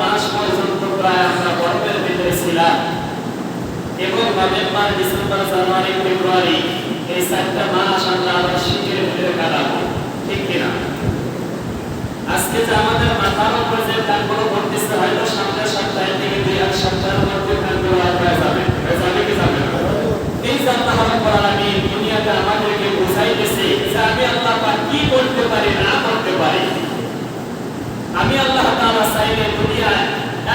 মাস পর্যন্ত প্রায় আমরা গরমের ভিতরে ছিলাম। এবং নভেম্বর, ডিসেম্বর, জানুয়ারি, ফেব্রুয়ারি এই চারটা মাস আমরা আবার শীতের ভিতরে কাটাবো, ঠিক কিনা? আজকে যে আমাদের মাথার উপরে যে ফ্যানগুলো ঘুরতেছে হয়তো সামনের সপ্তাহে থেকে দুই, এক সপ্তাহের মধ্যে ফ্যানগুলো আর হয়ে যাবে। যাবে কি যাবে এই আল্লাহ রাব্বুল আলামিন দুনিয়াতে আমাদেরকে বুঝাইতেছে যে আমি আল্লাহ কি করতে পারি, না করতে পারি। আমি আল্লাহ তাআলা চাইলে দুনিয়ায়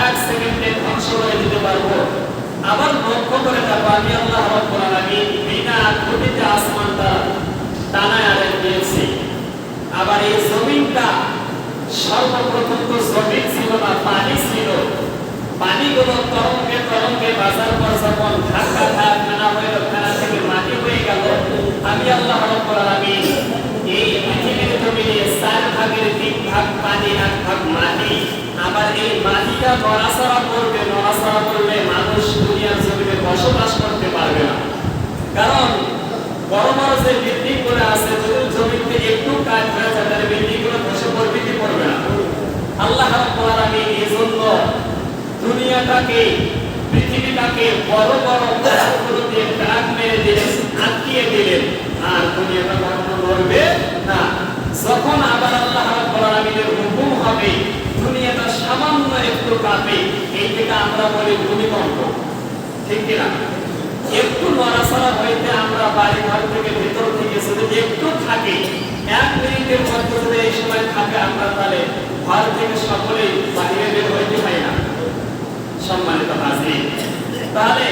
এক সেকেন্ডে ধ্বংস করে দিতে পারব। আবার লক্ষ্য করে দেখো, আমি আল্লাহ রাব্বুল আলামিন বিনা খুঁটিতে আসমানটা টানায় আরে দিয়েছি। আবার এই জমিনটা সর্বপ্রথম তো জমিন ছিল না, পানি ছিল। পানিগুলো তরঙ্গে তরঙ্গে বাজার পর যখন ধাক্কা ধাক ফেনা হয়ে, ফেনা থেকে মাটি হয়ে গেল, আমি আল্লাহ রাব্বুল আলামিন এই ভাগের তিন ভাগ পানি, এক ভাগ মাটি। আবার এই মাটিটা নড়াচড়া করবে, নড়াচড়া করলে মানুষ দুনিয়ার জমিনে বসবাস করতে পারবে না। কারণ বড় যে বিল্ডিংগুলো আছে যদি জমিতে একটু কাজ হয়ে যায়, তাহলে বিল্ডিংগুলো ধসে পড়বে কি পড়বে না। আল্লাহ রাব্বুল এই জন্য দুনিয়াটাকে, পৃথিবীটাকে বড় বড় পাথরগুলো দিয়ে দাগ মেরে দিলেন, আটকিয়ে দিলেন, আর দুনিয়াটা কখনো নড়বে না যখন আবার আল্লাহ রাব্বুল আলামিনের হুকুম হবে, দুনিয়াটা সামান্য একটু কাঁপে, এই থেকে আমরা বলি ভূমিকম্প। ঠিক কিনা? একটু নড়াচড়া হইতে আমরা বাড়ি ঘর থেকে ভেতর থেকে যদি একটু থাকি, এক মিনিটের মধ্যে যদি এই সময় থাকে, আমরা তাহলে ঘর থেকে সকলেই বাহিরে বের হইতে পারি না। সম্মানিত হাজির, তাহলে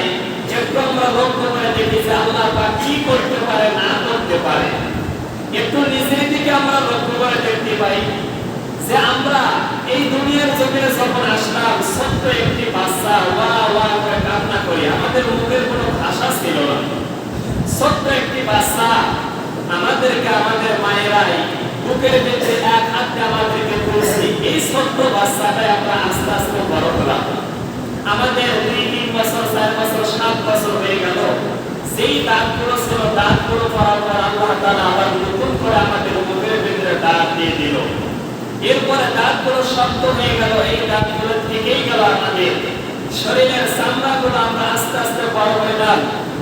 একটু আমরা লক্ষ্য করে দেখি যে আল্লাহ কি করতে পারে, না করতে পারে। একটু নিজের দিকে আমরা লক্ষ্য করে দেখতে পাই যে আমরা এই দুনিয়ার জমিনে যখন আসলাম, ছোট্ট একটি বাচ্চা ওয়া ওয়া করে কান্না করি, আমাদের মুখের কোনো ভাষা ছিল না। ছোট্ট একটি বাচ্চা আমাদেরকে, আমাদের মায়েরাই বুকের ভেতরে এক হাত আমাদেরকে তুলছি এই ছোট্ট বাচ্চাটাই আমরা আস্তে আস্তে বড় হলাম। আমাদের দুই, তিন বছর, চার বছর, সাত বছর হয়ে গেল। যেই দাঁতগুলো ছিল দাঁতগুলো করার পর আল্লাহ তাআলা আবার নতুন করে আমাদের মুখের ভেতরে দাঁত দিয়ে দিল। এরপরে দাঁতগুলো শক্ত হয়ে গেল, এই দাঁতগুলো থেকেই গেল আমাদের। শরীরের চামড়াগুলো আমরা আস্তে আস্তে বড় হইলাম।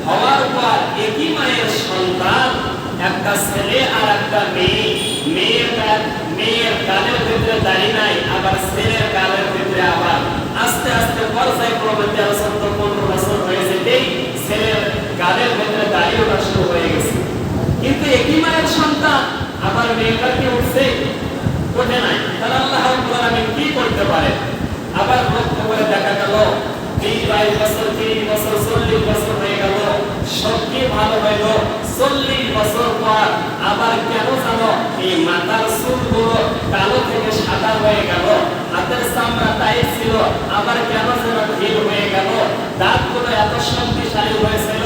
হওয়ার পর একই মায়ের সন্তান, একটা ছেলে আর একটা মেয়ে। মেয়ের মেয়ের গালের ভিতরে দাড়ি নাই, আবার ছেলের গালের ভিতরে আবার। আস্তে আস্তে পর্যায়ক্রমে তেরো চোদ্দ, পনেরো বছর গালের ভিতরে দাড়ি ওঠা শুরু হয়ে গেছে। কিন্তু একই মায়ের সন্তান আবার মেয়েটা কি উঠছে ওঠে নাই। তাহলে আল্লাহ আলামিন কি করতে পারে? আবার লক্ষ্য করে দেখা গেল বাইশ বছর, তিরিশ বছর, চল্লিশ বছর হয়ে গেল ভালো হইল? চল্লিশ বছর পর আবার কেন জানো এই কালো থেকে সাদা হয়ে গেল? হাতের চামড়া টাইট ছিল, আবার কেন যেন ঢিল হয়ে গেল? দাঁতগুলো এত শক্তিশালী হয়েছিল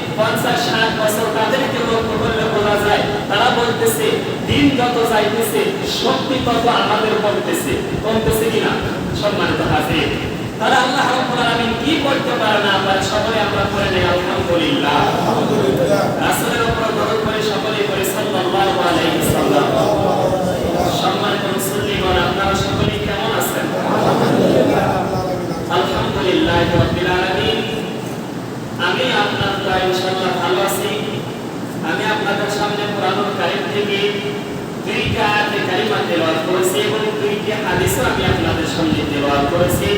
পঞ্চাশ ষাট বছর তাদেরকে লক্ষ্য করলে বলা যায়, তারা বলতেছে, দিন যত যাইতেছে, শক্তি তত আমাদের কমতেছে। কমতেছে কিনা? সম্মানিত হাজির। তারা আল্লাহ রাব্বুল কি করতে পারে না? আমরা সকলে আমরা করে নেই, আলহামদুলিল্লাহ। রাসূলের উপর করে সকলে করে সাল্লাল্লাহু আলাইহি সাল্লাম সম্মানিত মুসলিমগণ আপনারা সকলে কেমন আছেন আলহামদুলিল্লাহ রাব্বিল আলামিন আমি আপনার দয়া ইনশাআল্লাহ ভালো আছি আমি আপনাদের সামনে কোরআনুল কারীম থেকে দুইটা আয়াতে কারিমা তেলাওয়াত করেছি এবং দুইটি হাদিসও আমি আপনাদের সামনে তেলাওয়াত করেছি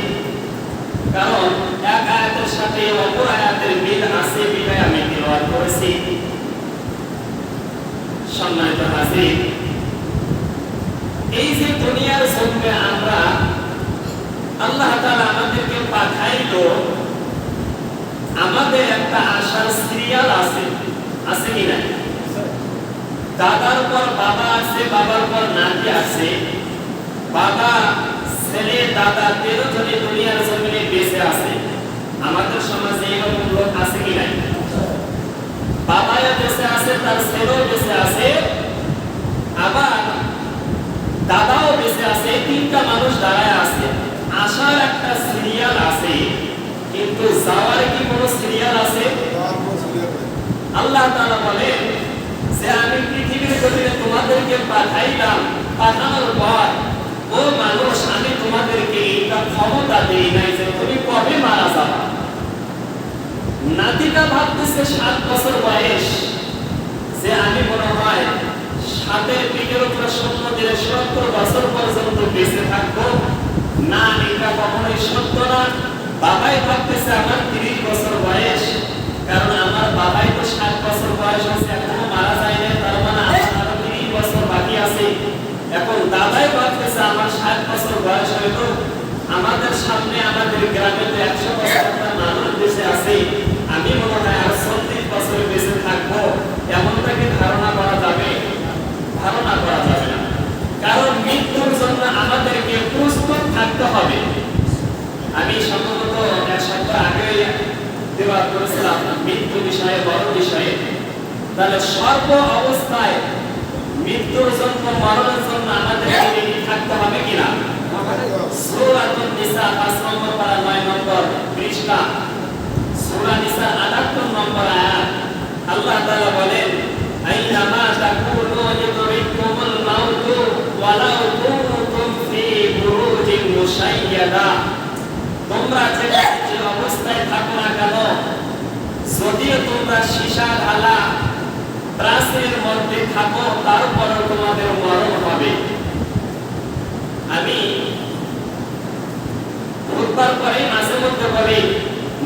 কারণ এক আয়াতের সাথে অপর আয়াতের মিল আছে বিধায় আমি তেলাওয়াত করেছি সম্মানিত হাজির এই যে দুনিয়ার জন্মে আমরা আল্লাহ তাআলা আমাদেরকে পাঠাইলো আমাদের একটা আশার সিরিয়াল আছে আছে কি না দাদার পর বাবা আছে বাবার পর নাতি আছে। বাবা ছেলে দাদা তেরো জনে দুনিয়ার জমিনে বেঁচে আছে। আমাদের সমাজে এরকম লোক আছে কি নাই? বাবাই তার ছেলেও বেঁচে আছে। আবার দাদাও বেঁচে আছে তিনটা মানুষ দাঁড়ায় আছে। আসার একটা সিরিয়াল আছে কিন্তু যাওয়ার কি কোনো সিরিয়াল আছে? আল্লাহ তাআলা বলেন যে আমি তোমাদেরকে পাঠাইলাম, পাঠানোর পর, ও মানুষ, আমি তোমাদেরকে এইটা ক্ষমতা দেই নাই যে তুমি কবে মারা যাবা। নাতিটা ভাবতেছে সাত বছর বয়স, যে আমি মনে হয় সাতের দিকের উপরে স্বপ্ন দিলে সত্তর বছর পর্যন্ত বেঁচে থাকব। না, এটা কখনোই সত্য না। বাবাই ভাবতেছে আমার তিরিশ বছর বয়স, কারণ আমার বাবাই তো ষাট বছর বয়স আছে, এখনও আছে। এখন দাদাই ভাবতেছে আমার ষাট বছর বয়স হইল। আমাদের সামনে আমাদের গ্রামে তো একশো বছর মানুষ দেশে আছে। আমি মনে হয় আর চল্লিশ বছর বেঁচে থাকব। এমনটা কি ধারণা করা যাবে? ধারণা করা যাবে না। কারণ মৃত্যুর জন্য আমাদেরকে প্রস্তুত থাকতে হবে। আমি সম্ভবত এক সপ্তাহ আগে দেওয়া করেছিলাম, মৃত্যু বিষয়ে, বড় বিষয়ে। তাহলে সর্ব অবস্থায় মৃত্যুর জন্য মরণের জন্য আমাদেরকে রেডি থাকতে হবে কিনা? সূরাতুন নিসা 5 নম্বর পারা 9 নম্বর পৃষ্ঠা। সূরা নিসা 78 নম্বর আয়াত। আল্লাহ তাআলা বলেন আইনামা তাকুনু ইউদরিকুমুল মাউত ওয়ালাউ কুনতুম ফি বুরুজিন মুশাইয়াদা। তোমরা যে যে অবস্থায় থাকো না কেন যদিও তোমরা সীসা ঢালা প্রাচীরের মধ্যে থাকো তারপরে তোমাদের মরণ হবে। আমি বুধবার পরে মাঝে মধ্যে বলি,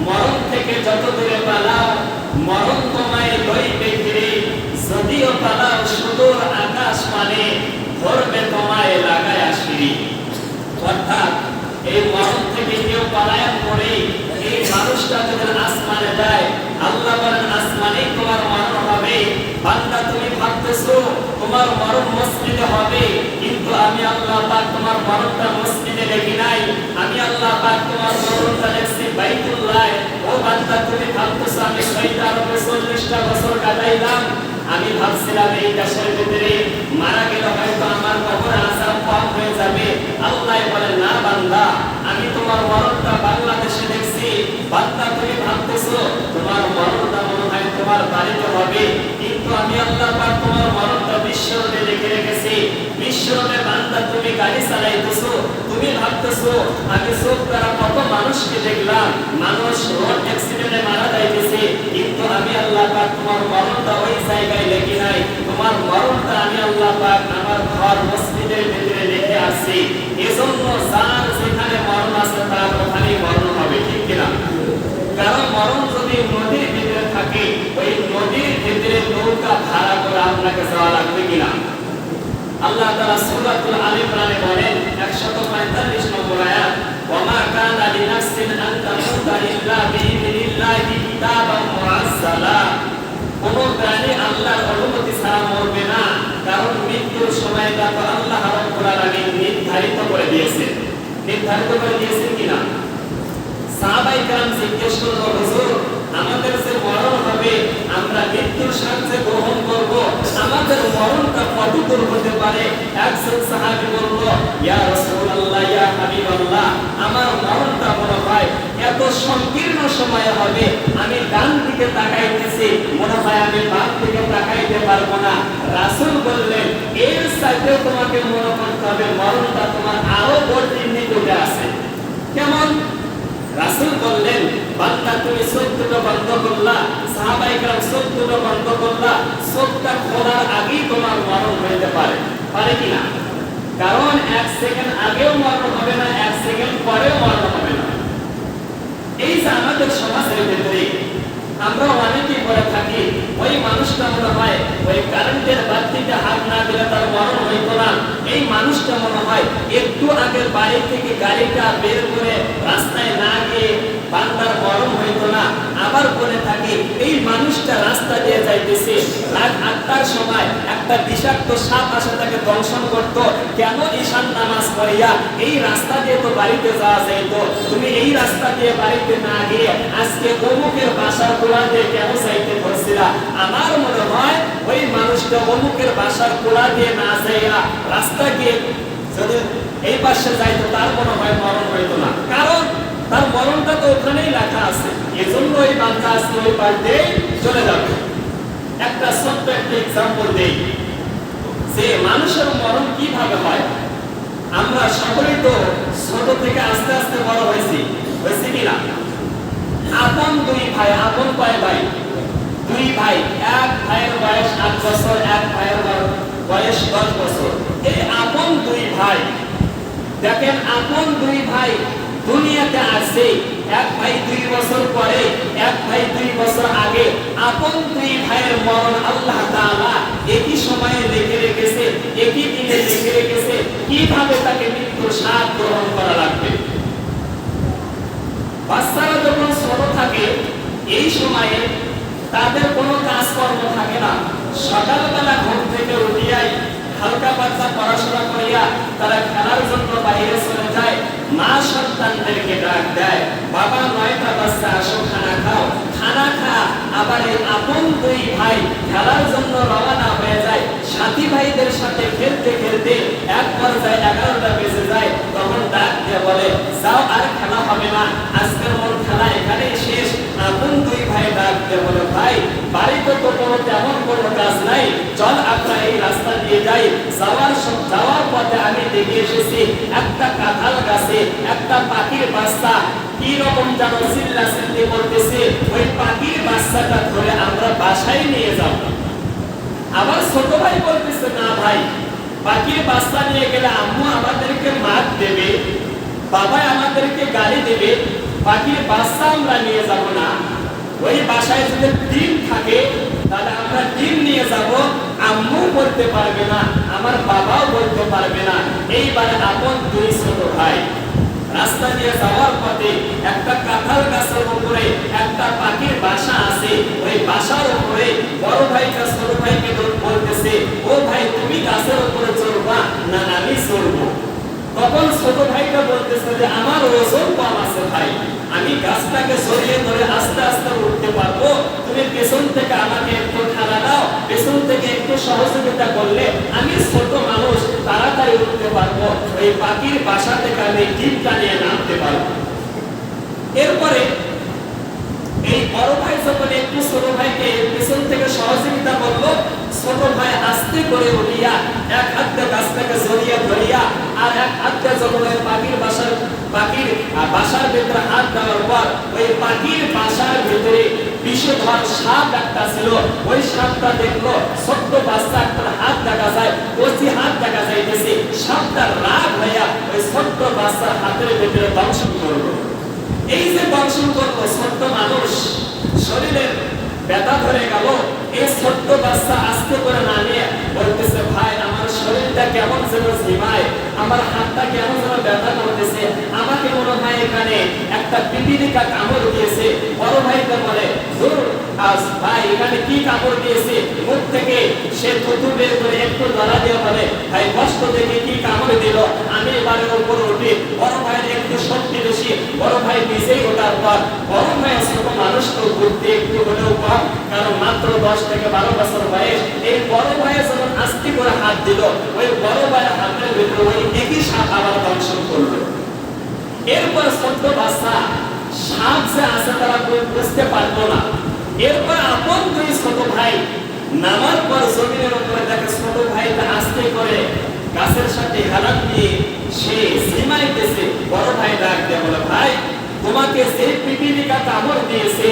মরণ থেকে যত দূরে পালাও, মরণ তোমায় লইবে ফিরে, যদিও পালাও সুদূর আকাশ মানে ধরবে তোমায় লাগায় আসিরি অর্থাৎ এই মরণ থেকে কেউ পালায়ন করে এই মানুষটা যদি আসমানে যায় আল্লাহ বলেন আসমানেই তোমার মরণ হবে বান্দা তুমি ভাবতেছো তোমার মরণ মসজিদে হবে কিন্তু আমি আল্লাহ পাক তোমার মরণটা মসজিদে দেখি নাই আমি আল্লাহ পাক তোমার মরণটা দেখছি বাইতুল্লাহ ও বান্দা তুমি ভাবতেছো আমি সৈয়দ আরবে চল্লিশটা বছর কাটাইলাম আমি ভাবছিলাম এই দেশের ভিতরে মারা গেলে হয়তো আমার কবরে আসার কম হয়ে যাবে আল্লাহ বলে না বান্দা আমি তোমার মরণটা বাংলাদেশে দেখছি। বান্দা তুমি ভাবতেছো, তোমার মরণটা মনে হয় তোমার বাড়িতে হবে। কিন্তু আমি আল্লাহ পাক তোমার মরণটা বিশ্বরোডে লিখে রেখেছি। বিশ্বরোডে বান্দা তুমি গাড়ি চালাইতেছো, তুমি ভাবতেছো, আমি চোখ দ্বারা কত মানুষকে দেখলাম, মানুষ রোড অ্যাক্সিডেন্টে মারা যাইতেছে, কিন্তু আমি আল্লাহ পাক তোমার মরণটা ওই জায়গায় লিখি নাই। তোমার মরণটা আমি আল্লাহ পাক আমার ঘর মসজিদের ভিতরে লিখে আসছি। এজন্য যার আছে তার ওখানেই মরণ হবে, ঠিক কিনা? কারণ মরণ যদি নদীর ভিতরে থাকে, ওই নদীর ভিতরে নৌকা ভাড়া করে আপনাকে যাওয়া লাগবে কিনা? আল্লাহ তাআলা সূরাতুল আল ইমরানে বলেন 145 নম্বর আয়াত প্রাণী আল্লাহর অনুমতি ছাড়া মরবে না, কারণ মৃত্যুর সময়টা তো আল্লাহ নির্ধারিত করে দিয়েছেন। নির্ধারিত করে দিয়েছেন কিনা? সাহাবাই কালাম জিজ্ঞেস করল, হুজুর, আমাদের যে মরণ হবে, আমরা মৃত্যুর সাথে গ্রহণ করব। আমাদের মরণটা কত দূর হতে পারে? একজন সাহাবি বলল, ইয়া রাসূলুল্লাহ, ইয়া হাবিবাল্লাহ, আমার মরণটা মনে হয় এত সংকীর্ণ বিভিন্ন সময়ে হবে। আমি ডান দিকে তাকাইতেছি। মনে হয় আমি বাম দিকে তাকাইতে পারব না। রাসুল বললেন, এর সাথে তোমাকে মনে করতে হবে, মরণটা তোমার আরও গর্তির নিকটে আছে। কেমন? রাসুল বললেন, বান্দা, তুমি সত্যটা বন্ধ করলা। সাহাবাইকরাম সত্যটা বন্ধ করলা। সত্যটা খোলার আগেই তোমার মরণ হইতে পারে। পারে কিনা কারণ এক সেকেন্ড আগেও মরণ হবে না, এক সেকেন্ড পরেও মরণ হবে না। এই যে আমাদের সমাজের ভেতরে আমরা অনেকেই বলে থাকি, ওই মানুষটা মনে হয় ওই কারেন্টের বাতিতে হাত না দিলে তার মরণ হইতো না। এই মানুষটা মনে হয় একটু আগের বাড়ি থেকে গাড়িটা বের করে রাস্তায় না গিয়ে বান্দার মরণ হইতো না। আবার বলে থাকে, এই মানুষটা রাস্তা দিয়ে যাইতেছে। রাত আটটার সময় একটা বিষাক্ত সাপ আসে, তাকে দংশন করত, কেন ঈশান নামাজ পড়িয়া? এই রাস্তা দিয়ে তো বাড়িতে যাওয়া যাইত। তুমি এই রাস্তা দিয়ে বাড়িতে না গিয়ে আজকে অমুকের বাসার কোলা দিয়ে কেন যাইতে ধরছিলা? আমার মনে হয়, ওই মানুষটা অমুকের বাসার কোলা দিয়ে না যাইয়া রাস্তা গিয়ে যদি এই পাশে যাইতো, তার মনে হয় মরণ হইতো না। কারণ তার মরণটা তো ওখানেই লেখা আছে। এজন্য ওই বাচ্চা আজকে ওই পাশ চলে যাবে। একটা ছোট্ট একটা এক্সাম্পল দেই। যে মানুষের মরণ কীভাবে হয়? আমরা সকলেই তো ছোট থেকে আস্তে আস্তে বড় হয়েছি। হয়েছি কিনা আপন দুই ভাই, আপন কয় ভাই? দুই ভাই, এক ভাইয়ের বয়স আট বছর, এক ভাইয়ের বয়স দশ বছর। এই আপন দুই ভাই, দেখেন আপন দুই ভাই দুনিয়াতে আসে এক ভাই দুই বছর পরে, এক ভাই দুই বছর আগে আপন দুই ভাইয়ের মরণ আল্লাহ তাআলা একই সময়ে লিখে রেখেছে, একই দিনে লিখে রেখেছে। কীভাবে তাকে মৃত্যুর স্বাদ গ্রহণ করা লাগবে? বাচ্চারা যখন ছোট থাকে, এই সময়ে তাদের কোনো কাজকর্ম থাকে না। সকালবেলা ঘুম থেকে উঠিয়াই হালকা পাতলা পড়াশোনা করিয়া তারা খেলার জন্য বাইরে চলে যায়। মা সন্তানদেরকে ডাক দেয়, বাবা, নয়টা বাচ্চা আসো, খানা খাও। খানা খা, আবার আপন দুই ভাই খেলার জন্য রওনা হয়ে যায়। সাথী ভাইদের সাথে খেলতে খেলতে এক পর্যায়ে এগারোটা বেজে যায়। তখন ডাক দিয়ে বলে, যাও, আর খেলা হবে না। আজকের মন খেলা এখানেই শেষ। আপন দুই ভাই ডাক দিয়ে বলে, ভাই বাড়িতে তো কোনো তেমন কোনো কাজ নাই। চল আমরা এই রাস্তা দিয়ে যাই। যাওয়ার যাওয়ার পথে আমি দেখে এসেছি, একটা কাঁঠাল গাছে একটা পাখির বাচ্চা। কি রকম যেন চিল্লা চিল্লি করতেছে। ওই পাখির বাচ্চাটা ধরে আমরা বাসায় নিয়ে যাব। আবার ছোট ভাই বলতেছে, না ভাই, পাখির বাচ্চা নিয়ে গেলে আম্মু আমাদেরকে মার দেবে বাবা আমাদেরকে গালি দেবে। পাখির বাচ্চা আমরা নিয়ে যাব না। ওই বাসায় যদি ডিম থাকে, তাহলে আমরা ডিম নিয়ে যাব। আম্মু বলতে পারবে না, আমার বাবাও বলতে পারবে না। এইবার আপন দুই ছোট ভাই। রাস্তা দিয়ে যাওয়ার পথে একটা কাঁঠাল গাছের উপরে একটা পাখির বাসা আছে। ওই বাসার উপরে বড় ভাইটা ছোট ভাইকে বলতেছে, ও ভাই, তুমি গাছের উপরে চড়বা না, আমি চড়বো। তখন ছোট ভাইটা বলতেছে যে, আমার ওজন কম আছে ভাই, আমি গাছটাকে সরিয়ে ধরে আস্তে আস্তে উঠতে পারব। তুমি পেছন থেকে আমাকে একটু খানা দাও, পেছন থেকে একটু সহযোগিতা করলে আমি ছোট মানুষ, তাড়াতাড়ি উঠতে পারব। ওই পাখির বাসা থেকে আমি ডিপটা নিয়ে নামতে পারব। এরপরে এই বড় ভাই যখন একটু ছোট ভাইকে পেছন থেকে সহযোগিতা করল, ছোট ভাই আস্তে করে উঠিয়া এক হাতে গাছটাকে জড়িয়ে ধরিয়া আর এক হাতে যখন ওই পাখির বাসার পাখির বাসার ভিতরে হাত দেওয়ার পর ওই পাখির বাসার ভিতরে বিষধর সাপ একটা ছিল। ওই সাপটা দেখল, ছোট্ট বাচ্চা একটা হাত দেখা যায়, কচি হাত দেখা যাইতেছে। সাপটা রাগ হইয়া ওই ছোট্ট বাচ্চার হাতের ভিতরে দংশন করল। এই যে দর্শন করল, ছোট্ট মানুষ, শরীরের ব্যথা ধরে গেল। এই ছোট্ট বাচ্চা আস্তে করে না নিয়ে বলতেছে, ভাই, আমার শরীরটা কেমন যেন ঝিমায় আমার হাতটা কেমন যেন ব্যথা করতেছে, আমাকে মনে হয় এখানে একটা পিপিলিকা কামড় দিয়েছে। বড় ভাইকে বলে আজ ভাই, এখানে কি কামড় দিয়েছে? মুখ থেকে সে বের করে একটু ধরা দিয়ে বলে, ভাই, কষ্ট কি কামড় দিল? আমি এবারে উপর উঠি, বড় ভাইয়ের একটু শক্তি বেশি, বড় ভাই নিজেই ওঠার পর, বড় ভাইয়ের ছোট মানুষ তো বুদ্ধি একটু হলেও কারণ মাত্র দশ থেকে বারো বছর বয়স। এই বড় ভাইয়ের যখন আস্তি করে হাত দিল, ওই বড় ভাইয়ের হাতের ভিতরে ওই একই সাপ আবার দংশন করল। এরপর ছোট্ট বাচ্চা, সাপ যে আছে তারা বু- বুঝতে পারল না। এরপর আপন দুই ছোট ভাই নামার পর জমিনের উপরে দেখে ছোট ভাইটা আস্তে করে গাছের সাথে হেলান দিয়ে সে সীমাইতেছে বড় ভাই ডাক দিয়ে বলে, ভাই তোমাকে যে পিপিলিকা কামড় দিয়েছে,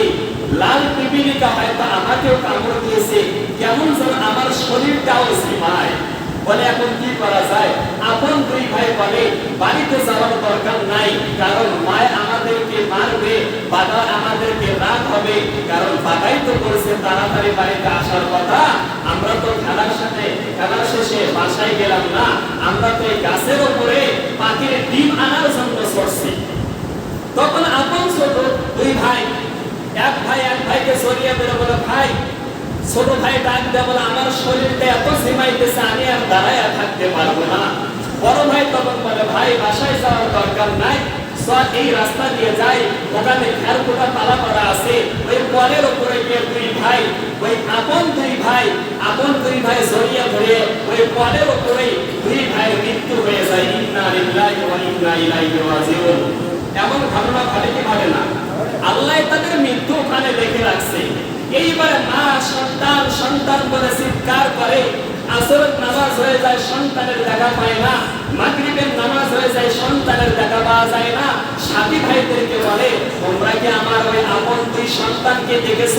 লাল পিপিলিকা হয়তো আমাকেও কামড় দিয়েছে। কেমন যেন আমার শরীরটাও সীমায় বলে এখন কি করা যায়? আপন দুই ভাই বলে, বাড়িতে যাওয়ার দরকার নাই, কারণ মায় আমাদেরকে মারবে, বাবা আমাদেরকে রাগ হবে। কারণ বাবাই তো বলছে, তাড়াতাড়ি বাড়িতে আসার কথা। আমরা তো খেলার সাথে, খেলার শেষে বাসায় গেলাম না। আমরা তো এই গাছের ওপরে পাখির ডিম আনার জন্য চড়ছি। তখন আপন ছোট দুই ভাই, এক ভাই, এক ভাইকে সরিয়ে বেরো বলে, ভাই, ছোট ভাই ডাক দেয় বলে, আমার শরীরটা এত সীমাইতেছে, আমি আর দাঁড়ায় থাকতে পারব না। বড় ভাই তখন বলে, ভাই, বাসায় যাওয়ার দরকার নাই এই রাস্তা দিয়ে যাই, ওখানে খেরকুটা পালা করা আছে, ওই কলের উপরে গিয়ে দুই ভাই, ওই আপন দুই ভাই, আপন দুই ভাই জড়িয়ে ধরে, ওই কলের উপরে দুই ভাই মৃত্যু হয়ে যায়। ইন্না লিল্লাহি ওয়া ইন্না ইলাইহি এমন ঘটনা ঘটে কি ঘটে না। আল্লাহ তাদের মৃত্যু ওখানে লিখে রাখছে। এইবারে মা সন্তান সন্তান বলে চিৎকার করে। নামাজ হয়ে যায়, সন্তানের দেখা পায় না। মাগরিবের নামাজ হয়ে যায়, সন্তানের দেখা পাওয়া যায় না। সাথী ভাইদেরকে বলে, তোমরা কি আমার ওই আপন দুই সন্তানকে দেখেছ?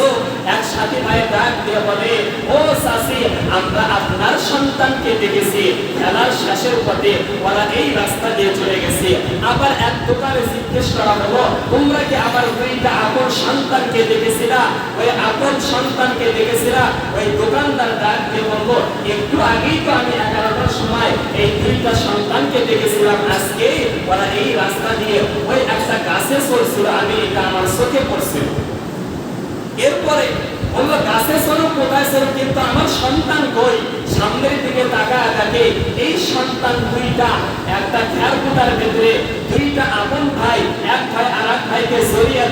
এক সাথী ভাই ডাক দিয়ে বলে, ও সাসি আমরা আপনার সন্তানকে দেখেছি, খেলার শেষের পথে ওরা এই রাস্তা দিয়ে চলে গেছে। আবার এক দোকানে জিজ্ঞেস করা হলো, তোমরা কি আমার দুইটা আপন সন্তানকে দেখেছিলা? ওই আপন সন্তানকে দেখেছিলা? ওই দোকানদার ডাক দিয়ে বলব একটু আগেই তো আমি এগারোটার সময় এই দুইটা সন্তানকে দেখেছিলাম। আজকে ওরা এই রাস্তা দিয়ে ওই একটা গাছে চলছিল আমি এটা আমার চোখে পড়ছিল। এরপরে বলল, গাছে স্বরূপ, কোথায় স্বরূপ? কিন্তু আমার সন্তান কই? সামনের দিকে তাকায় এই সন্তান দুইটা, একটা ভেতরে, দুইটা আপন ভাই, এক ভাই আর এক ভাইকে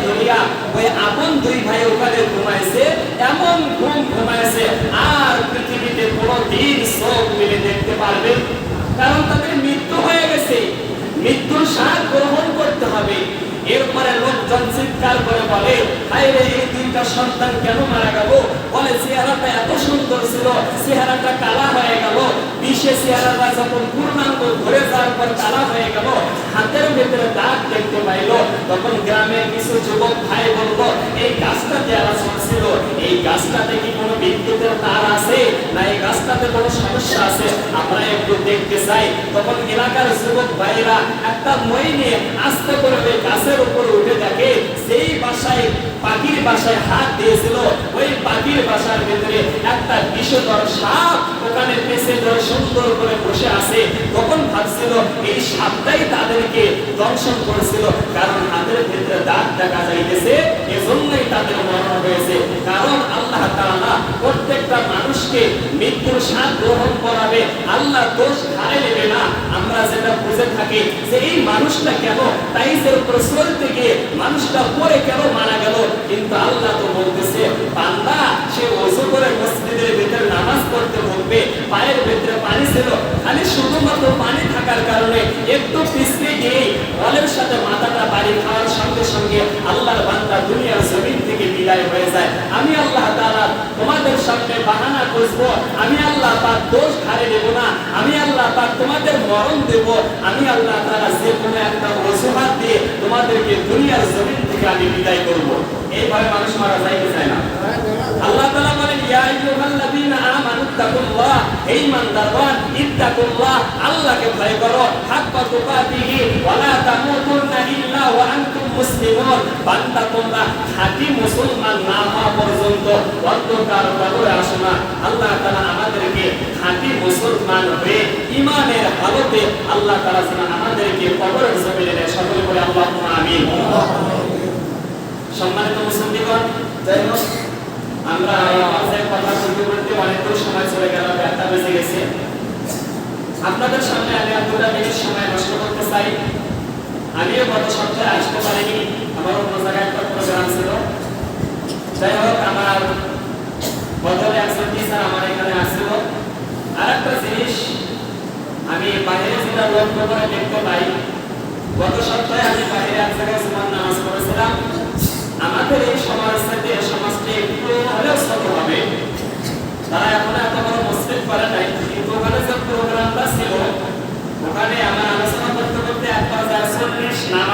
ধরিয়া ওই আপন দুই ভাই ওখানে ঘুমাইছে, এমন ঘুম ঘুমাইছে, আর পৃথিবীতে কোনো দিন চোখ মিলে দেখতে পারবেন কারণ তাদের মৃত্যু হয়ে গেছে। মৃত্যুর স্বাদ গ্রহণ করতে হবে। এরপরে লোকজন চিৎকার করে বলে, হায় রে, এই সন্তান কেন মারা গেল? বলে, চেহারাটা এত সুন্দর ছিল, চেহারাটা কালা হয়ে গেল। চেহারাটা যখন পূর্ণাঙ্গ যাওয়ার পর কালা হয়ে গেল, হাতের ভেতরে দাগ দেখতে পাইল। তখন কিছু যুবক ভাই বলল, এই গাছটা চলছিল এই গাছটাতে কি কোনো বিদ্যুতের তার আছে? না, এই গাছটাতে কোনো সমস্যা আছে? আমরা একটু দেখতে চাই। তখন এলাকার যুবক ভাইরা একটা মই নিয়ে আস্তে করে ওই গাছের উপরে উঠে দেখে সেই বাসায় পাখির বাসায় হাত দিয়েছিল। ওই পাখির বাসার ভেতরে একটা বিষধর সাপ ওখানে পেছে ধরে সুন্দর করে বসে আছে। তখন ভাবছিল, এই সাপটাই তাদেরকে দংশন করেছিল। কারণ হাতের ভেতরে দাগ দেখা যাইতেছে, এজন্যই তাদের মরণ হয়েছে। কারণ আল্লাহ তাআলা প্রত্যেকটা মানুষকে মৃত্যুর স্বাদ গ্রহণ করাবে। আল্লাহ দোষ ঘাড়ে নেবে না। আমরা যেটা বুঝে থাকি যে এই মানুষটা কেন? তাইসের উপর থেকে মানুষটা পরে কেন মারা গেল? কিন্তু আল্লাহ তো বলতেছে, বান্দা, সে ওযু করে মসজিদের ভিতরে নামাজ পড়তে ঢুকবে পায়ের ভিতরে পানি ছিল। খালি শুধুমাত্র পানি থাকার কারণে একটু পিছলে গিয়ে বলের সাথে মাথাটা বাড়ি খাওয়ার সঙ্গে সঙ্গে আল্লাহর বান্দা দুনিয়ার জমিন থেকে বিদায় হয়ে যায়। আমি আল্লাহ তাআলা তোমাদের সামনে বাহানা খুঁজবো। আমি আল্লাহ পাক দোষ ঘাড়ে দেব না। আমি আল্লাহ পাক তোমাদের মরণ দেব। আমি আল্লাহ তাআলা যে কোনো একটা অজুহাত দিয়ে তোমাদেরকে দুনিয়ার জমিন থেকে আমি বিদায় করব। এইভাবে মানুষ মারা কি যায় না? আল্লাহ তাআলা বলেন, ইয়া আইয়ুহাল্লাযীনা আমানু তাকুল্লাহ হে ঈমানদারগণ ইত্তাকুল্লাহ আল্লাহকে ভয় করো। হাক্কা তুকাতিহি ওয়া লা তামুতুন্না ইল্লা ওয়া আনতুম মুসলিমুন। বান্দা তোমরা খাঁটি মুসলমান না হওয়া পর্যন্ত অন্ধকার কবরে আসো না। আল্লাহ তাআলা আমাদেরকে খাঁটি মুসলমান হয়ে ঈমানের হালতে আল্লাহ তাআলা যেন আমাদেরকে কবরের জমিনে সকলে বলে আল্লাহুম্মা আমিন। সম্মানিত মুসলিমগণ যাই হোক। আমরা এই গেছে। আপনাদের সামনে আমি আর দুটা সময় নষ্ট করতে চাই। আমিও গত সপ্তাহে আসতে পারিনি আমার প্রোগ্রাম ছিল। যাই হোক, আমার বদলে আমার এখানে আসছিল আর একটা জিনিস, আমি বাইরে যেটা লক্ষ্য করে দেখতে পাই, গত সপ্তাহে আমি বাইরে এক জায়গায় নামাজ পড়েছিলাম। আমাদের এই সমাজ থেকে সমাজকে একটু হলেও ছোট হবে তারা এখন এত বড় মসজিদ করে নাই, কিন্তু ওখানে যে প্রোগ্রামটা ছিল, ওখানে আমার আলোচনা করতে করতে নামাজ